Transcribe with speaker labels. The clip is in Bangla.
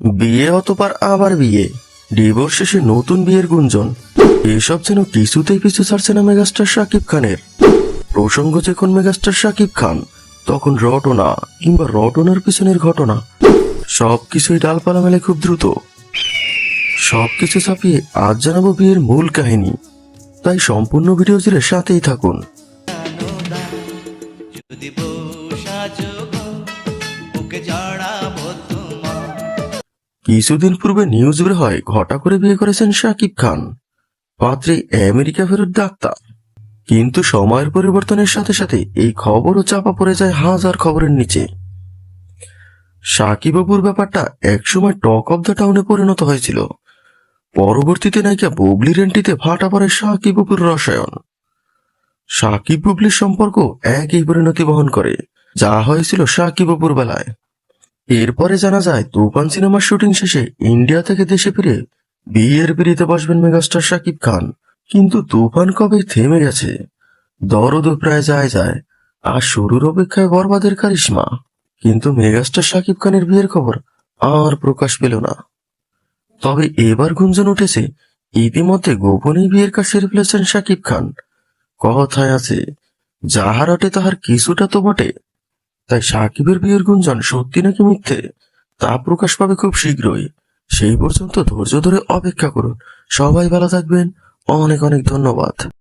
Speaker 1: বিয়ে অতবার আবার বিয়ে। ডিভোর্স শেষে নতুন বিয়ের গুঞ্জন। এসব যেন কিছুতেই পিছু ছাড়ছে না মেগাস্টার শাকিব খানের। প্রসঙ্গ যখন মেগাস্টার শাকিব খান, তখন রটনা কিংবা রটনার পিছনের ঘটনা। সবকিছুই ডালপালা মেলে খুব দ্রুত। সবকিছু ছাপিয়ে আজ জানাব বিয়ের মূল কাহিনী। তাই সম্পূর্ণ ভিডিও জুড়ে সাথেই থাকুন।
Speaker 2: তোমার
Speaker 1: কিছুদিন পূর্বে নিউজ বের হয় ঘটা করে বিয়ে করেছেন শাকিব খান। পাত্রে আমেরিকা ফেরত ডাক্তার। কিন্তু সময়ের পরিবর্তনের সাথে সাথে এই খবরও চাপা পড়ে যায় হাজার খবরের নিচে। সাকিব বাবুর ব্যাপারটা একসময় টক অব দ্য টাউনে পরিণত হয়েছিল। পরবর্তীতে নায়িকা বুবলি রেন্টিতে ফাটা পড়ে সাকিব বাবুর রসায়ন। সাকিব বুবলির সম্পর্ক একই পরিণতি বহন করে। যা হয়েছিল সাকিব বাবুর বেলায়। এরপরে জানা যায়, তুফান সিনেমার শুটিং শেষে ইন্ডিয়া থেকে দেশে ফিরে বিয়ের পিড়িতে বসবেন মেগাস্টার শাকিব খান। কিন্তু তুফান কবে থেমে গেছে। দরদও প্রায় যায় যায়, আর শুরুর অপেক্ষায় বরবাদের কারিশমা। কিন্তু মেগাস্টার শাকিব খানের বিয়ের খবর আর প্রকাশ পেল না। তবে এবার গুঞ্জন উঠেছে, ইতিমধ্যে গোপনেই বিয়ের কাজ সেরে ফেলেছেন শাকিব খান। কথায় আছে, যাহার আটে তাহার কিছুটা তো বটে তাই সাকিবের বিয়ের গুঞ্জন সত্যি নাকি মিথ্যে, তা প্রকাশ পাবে খুব শীঘ্রই। সেই পর্যন্ত ধৈর্য ধরে অপেক্ষা করুন। সবাই ভালো থাকবেন। অনেক অনেক ধন্যবাদ।